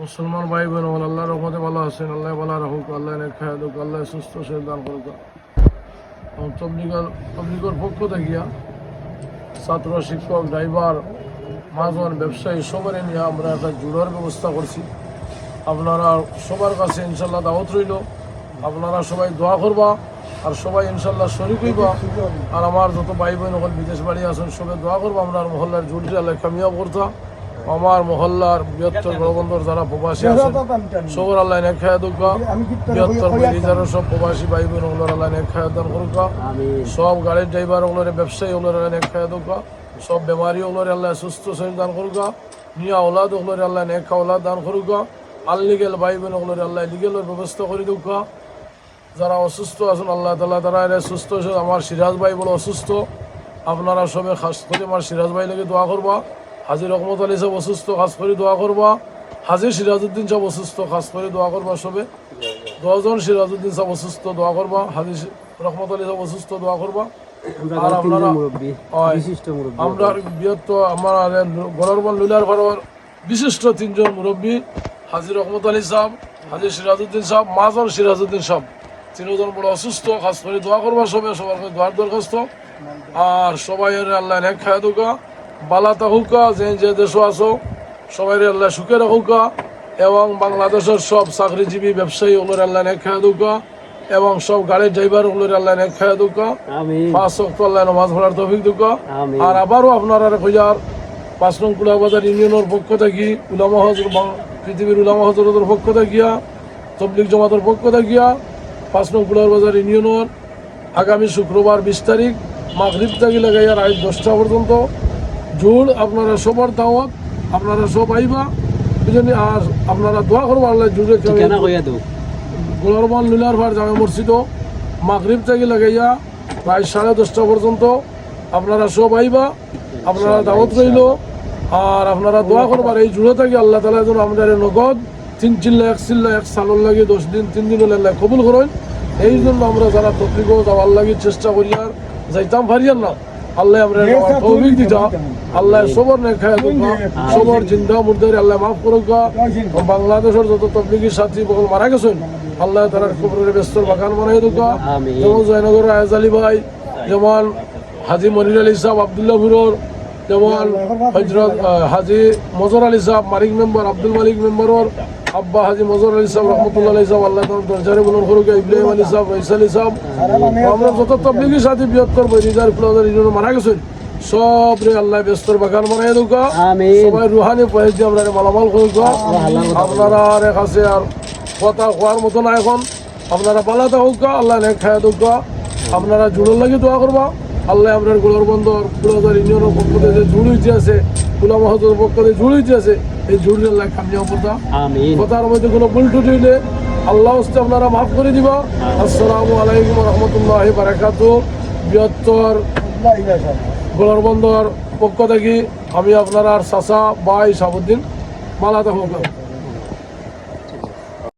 মুসলমান ভাই বোন আল্লাহ রহমতে ভালো আছেন। আল্লাহ ভালো রাখুক, আল্লাহ আল্লাহ সুস্থ শরীর দান করুক। তবলিগর পক্ষ থাকিয়া ছাত্র, শিক্ষক, ড্রাইভার মাজন ব্যবসায়ী সবার নিয়ে আমরা একটা জুড়ার ব্যবস্থা করছি। আপনারা সবার কাছে ইনশাল্লাহ দাওয়াত রইল। আপনারা সবাই দোয়া করবা আর সবাই ইনশাল্লাহ শরীর হইবা। আর আমার যত ভাই বোন এখন বিদেশ বাড়ি আছেন সবাই দোয়া করবা আমরা মহল্লার জুড়ি আল্লাহ কামিয়াব করতা। আমার মহল্লার বৃহত্তর গণবন্ধর যারা প্রবাসী আছেন সবর আল্লাহ নেক খায় দুকা বৃহত্তর নিজেরও সব প্রবাসী ভাই বোন ওগুলোর আল্লাহ নেক খায় দান করুকা সব গাড়ির ড্রাইভার ওগুলোর ব্যবসায়ী ওগুলোর আল্লাহ নেক খায় দুকা সব বেমারি ওগুলোর আল্লাহ সুস্থ শরীর দান করুকা নিয়া ওলাদ ওগুলোর আল্লাহ নেক ওলাদ দান করুকা আনলিগেল ভাই বোন ওগুলোর আল্লাহ লিগেলের ব্যবস্থা করে দুকা যারা অসুস্থ আছেন আল্লাহ তালা তারা এরা সুস্থ আমার সিরাজ ভাই বড় অসুস্থ। আপনারা সবে খাস করে আমার সিরাজ ভাই লেগে দোয়া করবা। হাজি রহমত আলী সব অসুস্থ খাস করে দোয়া করবা। হাজি সিরাজউদ্দিন সব অসুস্থ খাস করে দোয়া করবা সবে। দশজন সিরাজউদ্দিন সব অসুস্থ দোয়া করবা। হাজি রহমত আলী সব অসুস্থ দোয়া করবা। আর আপনারা হয়। আমরা বৃহত্ত আমার গণরবন লুলার ভারর বিশিষ্ট তিনজন মুরব্বী। হাজি রহমত আলী সাহেব হাজি সিরাজউদ্দিন সাহেব মাজন সিরাজউদ্দিন সাহেব। তিনজন বড় অসুস্থ খাস করে দোয়া করবা সবাই সবার দোয়ার দরখাস্ত। আর সবাই আল্লাহ নেক খায় দুকা বালাতা হুকা যে যে দেশও আছো সবাই আল্লাহ সুখে রাখুকা এবং বাংলাদেশের সব চাকরিজীবী ব্যবসায়ী ওগুলোর আল্লাহ নেক খায় দুকা এবং সব গাড়ির ড্রাইভার ওগুলোর আল্লাহ নেক খায় দুকা পাঁচ ওয়াক্ত আল্লাহ নামাজ পড়ার তৌফিক দুকা আর আবারও আপনারা কইয়ার পাঁচ নং কুলাবাজার ইউনিয়নের পক্ষ থেকে উলামা হজর পৃথিবীর উলামা হজরতের পক্ষ থাকিয়া তবলিক জমাতের পক্ষ থাকিয়া পাঁচ নং কুলাবাজার ইউনিয়নের আগামী শুক্রবার বিশ তারিখ মাগরীব থেকে লাগাইয়া রাত দশটা পর্যন্ত। জোর আপনারা সবার দাওয়াত আপনারা সব আইবা। বুঝলি আর আপনারা দোয়া করব আল্লাহ দেবো গোলারবান লীলার ভার জামে মসজিদ মাগরীব থেকে লাগাইয়া প্রায় সাড়ে দশটা পর্যন্ত। আপনারা সব আইবা আপনারা দাওয়াত রইল। আর আপনারা দোয়া করবার এই জুড়ে থাকি আল্লাহ তালা যেন আমাদের নগদ তিন চিল্লা এক চিল্লা এক সালর লাগে দশ দিন তিন দিন আল্লাহ কবুল করেন। এই জন্য আমরা যারা তবলিগ যাওয়ার লাগি চেষ্টা করি আর যাইতাম পারিয়ার না। আল্লাহ আমরা তৌফিক দিতা। আল্লাহ সবর নে খায় সবর জিন্দা মুর্দারি আল্লাহ মাফ করুকা বাংলাদেশের যত তবলিগি সাথী বকল মারা গেছেন আল্লাহ তার কবরের ব্যস্তর বাগান বানাই দুকা আমিন। যেমন জয়নগর আয়াজ আলী ভাই যেমন হাজি মনির আলী সাহেব আবদুল্লাহ ফুরোর যেমন হজরত হাজি মজর আলী সাহেব মালিক মেম্বার আব্দুল মালিক মেম্বারর আব্বা হাজি মজর আলী সাহেব রহমতুল্লাহ আলী সাহেব আল্লাহ দরজারে বলুন করুক ইব্রাহিম আলী সাহেব রইস আলী সাহেব। আমরা যত তবলিগি সাথী বৃহত্তর বৈরিজার ফুলাদের ইউনিয়ন মারা গেছেন। সব রে আল্লাহ ব্যস্তর বাগান বানাই দুকা সবাই রুহানি পয়স দিয়ে আমরা মালামাল করুক। আপনারা আর কাছে আর কথা হওয়ার মতো না এখন। আপনারা পালাতে হোক আল্লাহ খায় দুক আপনারা জুড়োর লাগি দোয়া করবা। আল্লাহ আপনার গোলর বন্দর কুলাদার ইউনিয়নের পক্ষ থেকে যে হইতে আছে কুলা মহাজের পক্ষ থেকে হইতে আছে এই জুড়ি আল্লাহ কামিয়া করতা আমিন। কথার মধ্যে কোনো ভুল টুটি হইলে আল্লাহ হস্তে আপনারা মাফ করে দিবা। আসসালামু আলাইকুম রহমতুল্লাহ বারাকাতু বৃহত্তর গোলর বন্দর পক্ষ থেকে আমি আপনার চাচা ভাই সাবুদ্দিন মালাতে হোক